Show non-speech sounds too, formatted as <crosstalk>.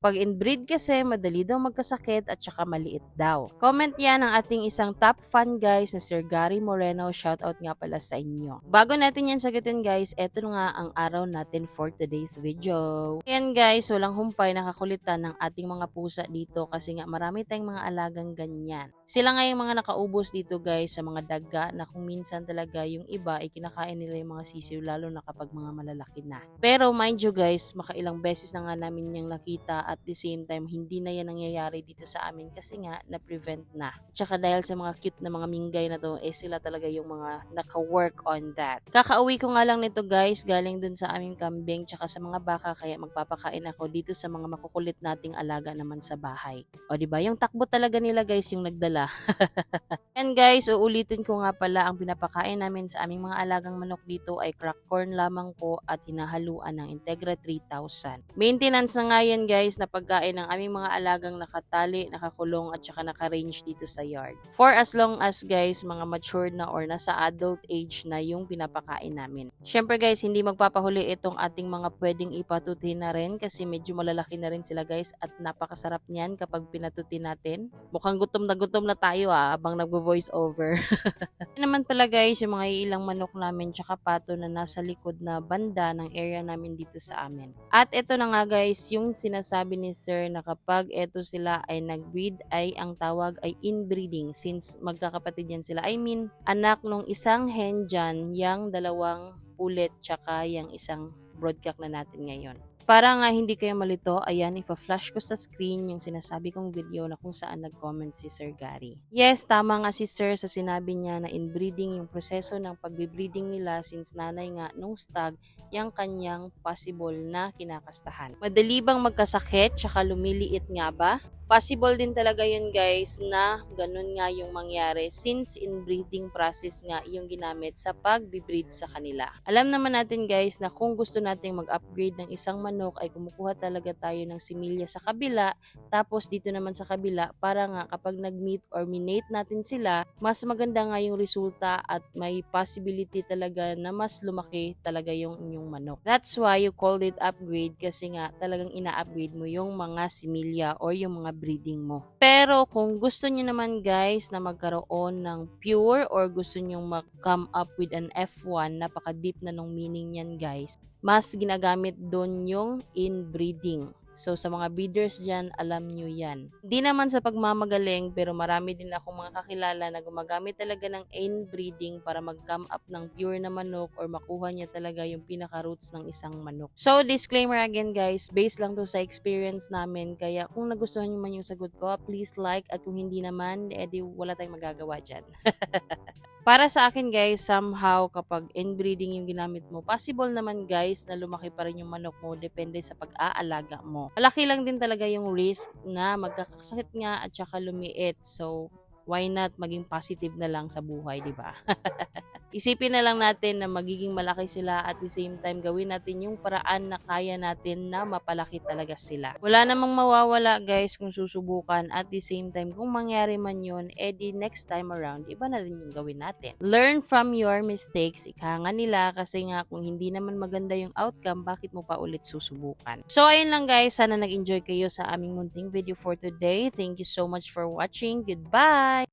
Pag inbreed kasi, madali daw magkasakit at saka maliit daw. Comment yan ang ating isang top fan guys na Sir Gary Moreno. Shoutout nga pala sa inyo. Bago natin yan sagutin guys, eto nga ang araw natin for today's video. Ayan guys, walang humpay nakakulitan ng ating mga pusa dito kasi nga marami tayong mga alagang ganyan. Sila nga yung mga nakaubos dito guys sa mga daga na kung minsan talaga yung iba ay kinakain nila yung mga sisiw lalo na kapag mga malalaki na. Pero mind you guys, makailang beses na nga namin yung nakita at the same time hindi na yan nangyayari dito sa amin kasi nga na-prevent na. Tsaka dahil sa mga cute na mga minggay na to, eh sila talaga yung mga naka-work on that. Kakauwi ko nga lang nito guys, galing dun sa aming kambing tsaka sa mga baka kaya magpapakain ako dito sa mga makukulit nating alaga naman sa bahay. O ba Yung takbo talaga nila guys yung nagdala. <laughs> Guys, uulitin ko nga pala ang pinapakain namin sa aming mga alagang manok dito ay crack corn lamang po at hinahaluan ng Integra 3000. Maintenance na nga yan guys na pagkain ng aming mga alagang nakatali, nakakulong at saka naka-range dito sa yard. For as long as guys, mga matured na or nasa adult age na yung pinapakain namin. Syempre guys, hindi magpapahuli itong ating mga pwedeng ipatuti na rin kasi medyo malalaki na rin sila guys at napakasarap niyan kapag pinatuti natin. Mukhang gutom na gutom na tayo ah, abang nagvo-voice over. <laughs> Yan naman pala guys, yung mga ilang manok namin tsaka pato na nasa likod na banda ng area namin dito sa amin. At ito na nga guys, yung sinasabi ni sir na kapag eto sila ay nag-breed ay ang tawag ay inbreeding since magkakapatid yan sila. I mean, anak nung isang hen dyan, yung dalawang pulit tsaka yung isang broadcock na natin ngayon. Para nga hindi kayo malito, ayan, ipa-flash ko sa screen yung sinasabi kong video na kung saan nag-comment si Sir Gary. Yes, tama nga si Sir sa sinabi niya na inbreeding yung proseso ng pagbibreeding nila since nanay nga nung stag yung kanyang possible na kinakastahan. Madali bang magkasakit tsaka lumiliit nga ba? Possible din talaga yun guys na ganun nga yung mangyari since inbreeding process nga yung ginamit sa pagbibreed sa kanila. Alam naman natin guys na kung gusto nating mag-upgrade ng isang manok ay kumukuha talaga tayo ng similya sa kabila tapos dito naman sa kabila para nga kapag nag-meet or minate natin sila mas maganda nga yung resulta at may possibility talaga na mas lumaki talaga yung inyong manok. That's why you called it upgrade kasi nga talagang ina-upgrade mo yung mga similya or yung mga breeding mo. Pero kung gusto niyo naman guys na magkaroon ng pure or gusto niyo mag-come up with an F1, napaka-deep na nung meaning yan guys, mas ginagamit doon yung inbreeding. So sa mga breeders dyan, alam nyo yan. Hindi naman sa pagmamagaling pero marami din akong mga kakilala na gumagamit talaga ng inbreeding para mag-come up ng pure na manok or makuha niya talaga yung pinaka-roots ng isang manok. So disclaimer again guys, based lang to sa experience namin kaya kung nagustuhan niyo man yung sagot ko, please like at kung hindi naman, edi wala tayong magagawa dyan. <laughs> Para sa akin guys, somehow kapag inbreeding yung ginamit mo, possible naman guys na lumaki pa rin yung manok mo depende sa pag-aalaga mo. Malaki lang din talaga yung risk na magkakasakit nga at saka lumiit. So, why not maging positive na lang sa buhay, di ba? <laughs> Isipin na lang natin na magiging malaki sila at the same time gawin natin yung paraan na kaya natin na mapalaki talaga sila. Wala namang mawawala guys kung susubukan at the same time kung mangyari man yun, edi next time around, iba na rin yung gawin natin. Learn from your mistakes, ika nga nila kasi nga kung hindi naman maganda yung outcome, bakit mo pa ulit susubukan? So ayun lang guys, sana nag-enjoy kayo sa aming munting video for today. Thank you so much for watching. Goodbye!